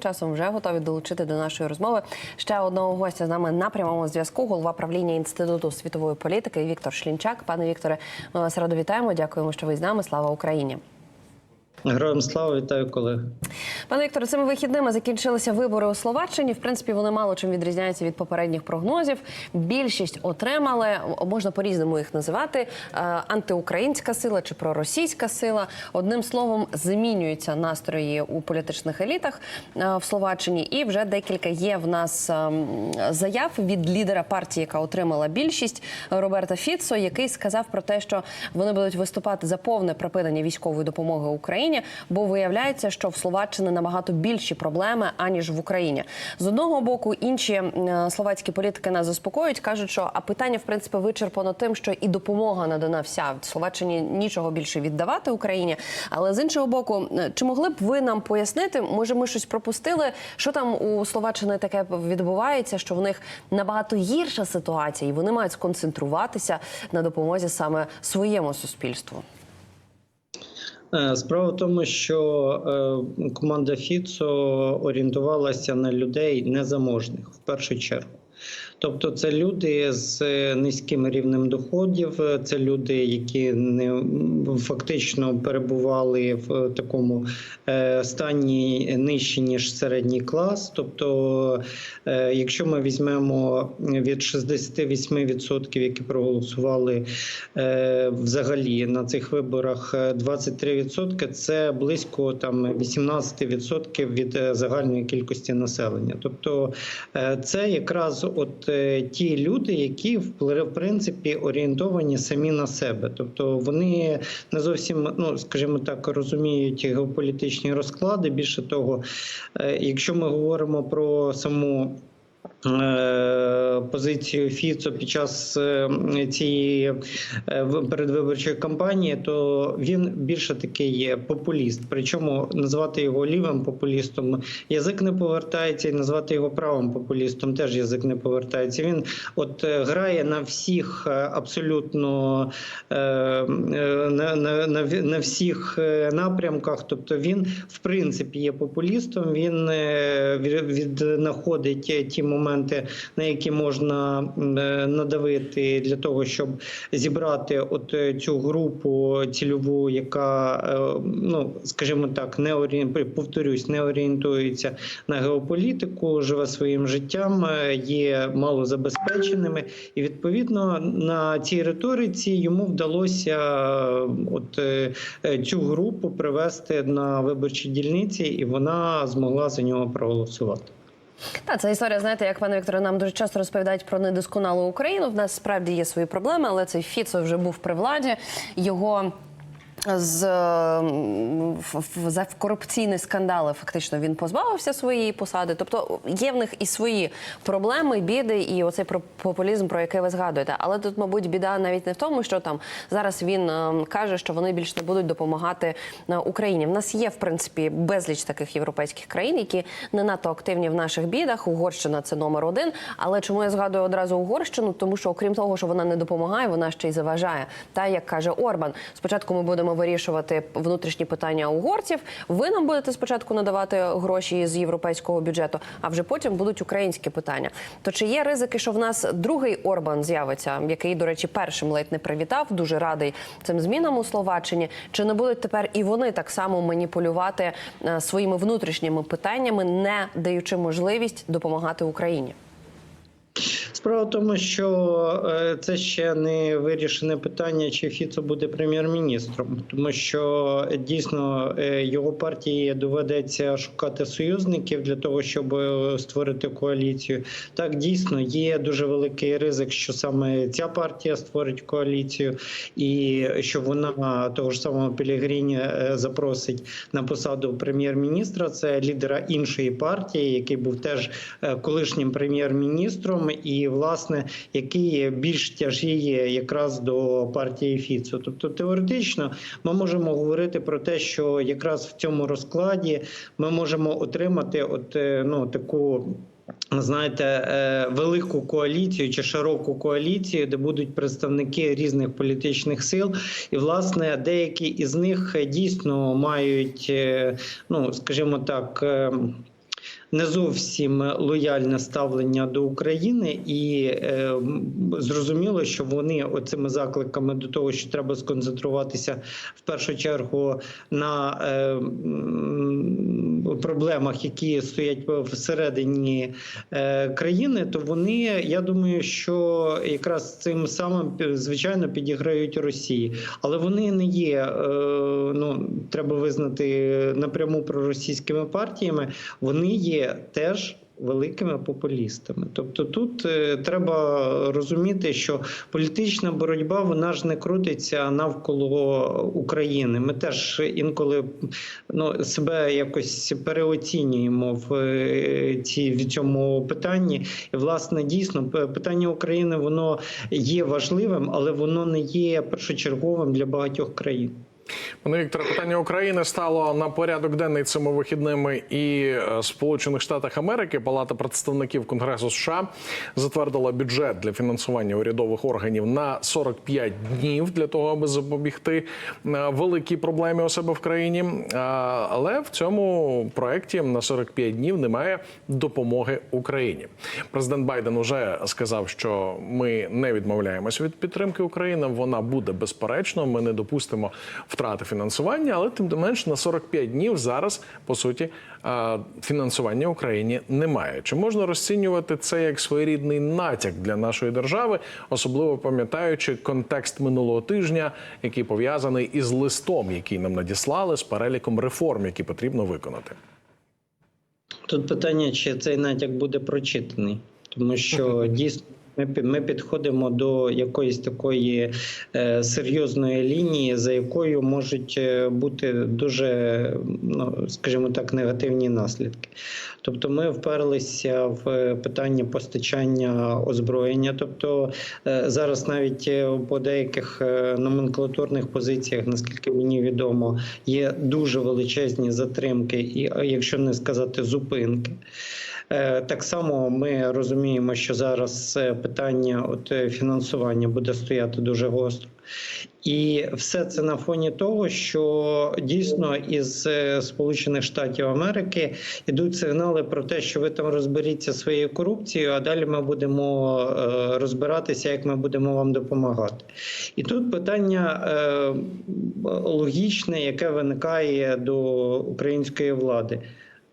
Часом вже готові долучити до нашої розмови ще одного гостя з нами на прямому зв'язку. Голова правління інституту світової політики Віктор Шлінчак. Пане Вікторе, ми вас радо вітаємо. Дякуємо, що ви з нами. Слава Україні. Героям слава вітаю колеги. Пане Вікторе, цими вихідними закінчилися вибори у Словаччині. В принципі, вони мало чим відрізняються від попередніх прогнозів. Більшість отримали, можна по-різному їх називати: е, антиукраїнська сила чи проросійська сила. Одним словом, змінюються настрої у політичних елітах е, в Словаччині. І вже декілька є в нас ем, заяв від лідера партії, яка отримала більшість Роберта Фіцо, який сказав про те, що вони будуть виступати за повне припинення військової допомоги Україні, бо виявляється, що в Словаччині набагато більші проблеми аніж в Україні. З одного боку, інші е, словацькі політики нас заспокоюють, кажуть, що а питання в принципі вичерпано тим, що і допомога надана вся в Словаччині нічого більше віддавати Україні. Але з іншого боку, е, чи могли б ви нам пояснити? Може, ми щось пропустили? Що там у Словаччини таке відбувається? Що в них набагато гірша ситуація, і вони мають сконцентруватися на допомозі саме своєму суспільству. Е, Справа в тому, що е, команда Фіцо орієнтувалася на людей незаможних в першу чергу. Тобто, це люди з низьким рівнем доходів, це люди, які не фактично перебували в такому е, стані нижче ніж середній клас. Тобто, е, якщо ми візьмемо від 68%, які проголосували е, взагалі на цих виборах, е, 23% – це близько там 18% від е, загальної кількості населення. Тобто, е, це якраз от е, ті люди, які в принципі орієнтовані самі на себе, тобто вони не зовсім, ну скажімо так, розуміють геополітичні розклади. Більше того, е, якщо ми говоримо про саму е, позицію Фіцо під час е, цієї е, передвиборчої кампанії, то він більше такий популіст. Причому назвати його лівим популістом язик не повертається, і назвати його правим популістом теж язик не повертається. Він от е, грає на всіх е, абсолютно е, е, на, на, на, на всіх е, напрямках. Тобто він в принципі є популістом. Він е, віднаходить е, ті моменти, на які можна е, надавити для того, щоб зібрати от е, цю групу цільову, яка е, ну скажімо так, не орієн... повторюсь, не орієнтується на геополітику, живе своїм життям, є малозабезпеченими, і відповідно на цій риториці йому вдалося от цю групу привести на виборчі дільниці, і вона змогла за нього проголосувати. Та це історія, знаєте, як пане Вікторе, нам дуже часто розповідають про недосконалу Україну. В нас справді є свої проблеми, але цей Фіцо вже був при владі. Його з за корупційні скандали фактично він позбавився своєї посади. Тобто є в них і свої проблеми, біди, і оцей популізм, про який ви згадуєте. Але тут, мабуть, біда навіть не в тому, що там зараз він ем, каже, що вони більш не будуть допомагати е, Україні. В нас є в принципі безліч таких європейських країн, які не надто активні в наших бідах. Угорщина це номер один. Але чому я згадую одразу Угорщину? Тому що окрім того, що вона не допомагає, вона ще й заважає. Та як каже Орбан, спочатку ми будемо вирішувати внутрішні питання угорців. Ви нам будете спочатку надавати гроші з європейського бюджету, а вже потім будуть українські питання. То чи є ризики, що в нас другий Орбан з'явиться, який, до речі, першим ледь не привітав, дуже радий цим змінам у Словаччині? Чи не будуть тепер і вони так само маніпулювати е, своїми внутрішніми питаннями, не даючи можливість допомагати Україні? Справа в тому, що е, це ще не вирішене питання, чи Фіцо буде прем'єр-міністром, тому що е, дійсно е, його партії доведеться шукати союзників для того, щоб створити коаліцію. Так дійсно є дуже великий ризик, що саме ця партія створить коаліцію, і що вона того ж самого Пелігріні е, запросить на посаду прем'єр-міністра. Це лідера іншої партії, який був теж колишнім прем'єр-міністром, і власне який більш тяжіє якраз до партії Фіцо. Тобто теоретично ми можемо говорити про те, що якраз в цьому розкладі ми можемо отримати от е, ну таку. Знаєте, е, велику коаліцію чи широку коаліцію, де будуть представники різних політичних сил, і власне деякі із них дійсно мають, е, ну скажімо так. Не зовсім лояльне ставлення до України, і е, зрозуміло, що вони оцими закликами до того, що треба сконцентруватися в першу чергу на е, проблемах, які стоять всередині е, країни, то вони, я думаю, що якраз цим самим звичайно підіграють Росії, але вони не є. е, Ну треба визнати напряму проросійськими партіями. Вони є теж. Великими популістами, тобто тут е, треба розуміти, що політична боротьба вона ж не крутиться навколо України. Ми теж інколи ну, себе якось переоцінюємо в е, ці в цьому питанні. І власне дійсно питання України воно є важливим, але воно не є першочерговим для багатьох країн. Пане Вікторе, питання України стало на порядок денний цими вихідними і е, Сполучених Штатах Америки. Палата представників Конгресу США затвердила бюджет для фінансування урядових органів на 45 днів для того, аби запобігти е, великій проблемі у себе в країні. Але в цьому проєкті на 45 днів немає допомоги Україні. Президент Байден уже сказав, що ми не відмовляємося від підтримки України. Вона буде безперечно. Ми не допустимо втрати фінансування, але тим не менш на 45 днів зараз по суті фінансування Україні немає. Чи можна розцінювати це як своєрідний натяк для нашої держави, особливо пам'ятаючи контекст минулого тижня, який пов'язаний із листом, який нам надіслали з переліком реформ, які потрібно виконати? Тут питання, чи цей натяк буде прочитаний, тому що дійсно. Ми підходимо до якоїсь такої е, серйозної лінії, за якою можуть е, бути дуже, ну скажімо так, негативні наслідки. Тобто, ми вперлися в е, питання постачання озброєння. Тобто зараз навіть по деяких номенклатурних позиціях, наскільки мені відомо, є дуже величезні затримки, і якщо не сказати зупинки. Е, Так само ми розуміємо, що зараз питання от е, фінансування буде стояти дуже гостро. І все це на фоні того, що дійсно із е, Сполучених Штатів Америки йдуть сигнали про те, що ви там розберіться своєю корупцією, а далі ми будемо розбиратися, як ми будемо вам допомагати. І тут питання логічне, яке виникає до української влади.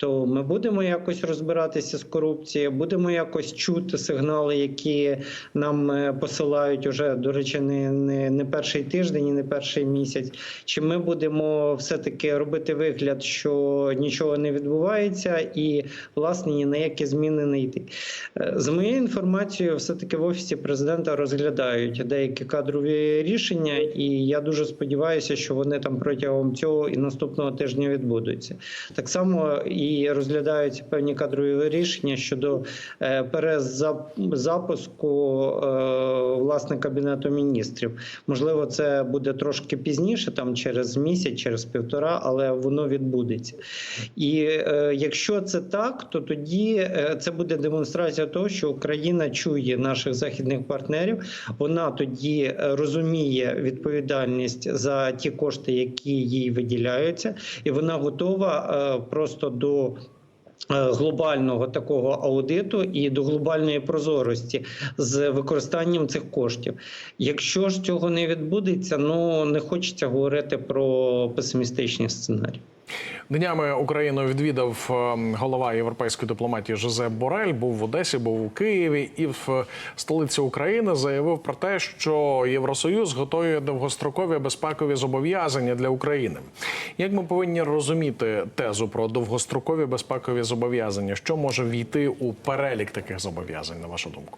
То ми будемо якось розбиратися з корупцією, будемо якось чути сигнали, які нам е, посилають уже, до речі, не, не, не перший тиждень і не перший місяць. Чи ми будемо все-таки робити вигляд, що нічого не відбувається, і власне ні на які зміни не йти? Е, За моєю інформацією, все-таки в офісі президента розглядають деякі кадрові рішення, і я дуже сподіваюся, що вони там протягом цього і наступного тижня відбудуться. Так само і розглядаються певні кадрові рішення щодо е, перезапуску е, власне кабінету міністрів. Можливо, це буде трошки пізніше, там через місяць, через півтора, але воно відбудеться. І е, якщо це так, то тоді це буде демонстрація того, що Україна чує наших західних партнерів. Вона тоді розуміє відповідальність за ті кошти, які їй виділяються, і вона готова просто до. Е, Глобального такого аудиту і до глобальної прозорості з використанням цих коштів. Якщо ж цього не відбудеться, ну не хочеться говорити про песимістичні сценарії. Днями Україну відвідав е, голова європейської дипломатії Жозеп Борель. Був в Одесі, був у Києві і в столиці України заявив про те, що Євросоюз готує довгострокові безпекові зобов'язання для України. Як ми повинні розуміти тезу про довгострокові безпекові зобов'язання? Що може війти у перелік таких зобов'язань, на вашу думку?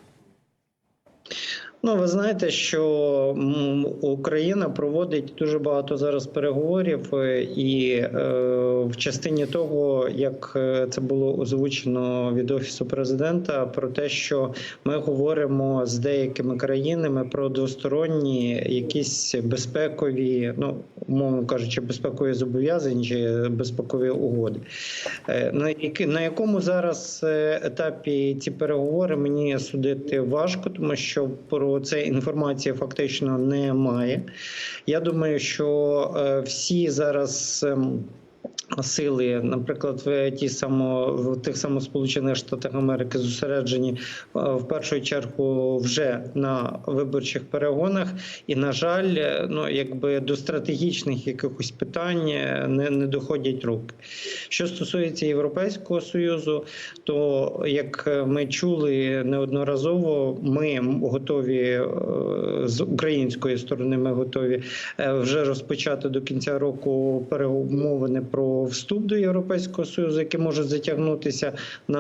Ну, ви знаєте, що Україна проводить дуже багато зараз переговорів, е, і е, в частині того, як е, це було озвучено від офісу президента, про те, що ми говоримо з деякими країнами про двосторонні якісь безпекові, ну умовно кажучи, безпекові зобов'язання чи безпекові угоди. Е, На на якому зараз е, етапі ці переговори мені судити важко, тому що про це інформація фактично немає. Я думаю, що е, всі зараз. Сили, наприклад, в ті само в тих самих Сполучених Штатах Америки зосереджені е, в першу чергу вже на виборчих перегонах, і на жаль, е, ну якби до стратегічних якихось питань е, не, не доходять руки. Що стосується Європейського союзу, то як ми чули неодноразово, ми готові з української сторони, ми готові вже розпочати до кінця року перемовини про вступ до Європейського союзу, які можуть затягнутися на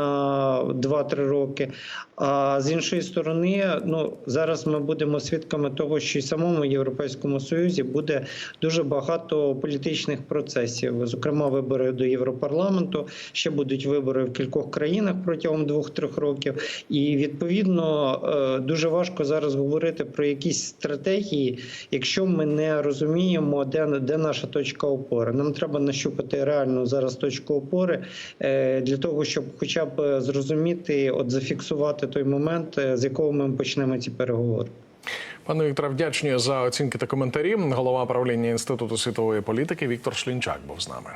2-3 роки. А з іншої сторони, ну зараз ми будемо свідками того, що і самому європейському союзі буде дуже багато політичних процесів, зокрема вибори до Європарламенту. Ще будуть вибори в кількох країнах протягом двох-трьох років. І відповідно е, дуже важко зараз говорити про якісь стратегії, якщо ми не розуміємо, де, де наша точка опори. Нам треба нащупати реальну зараз точку опори е, для того, щоб хоча б зрозуміти, от зафіксувати той момент, е, з якого ми почнемо ці переговори. Пане Вікторе, вдячні за оцінки та коментарі. Голова правління інституту світової політики Віктор Шлінчак був з нами.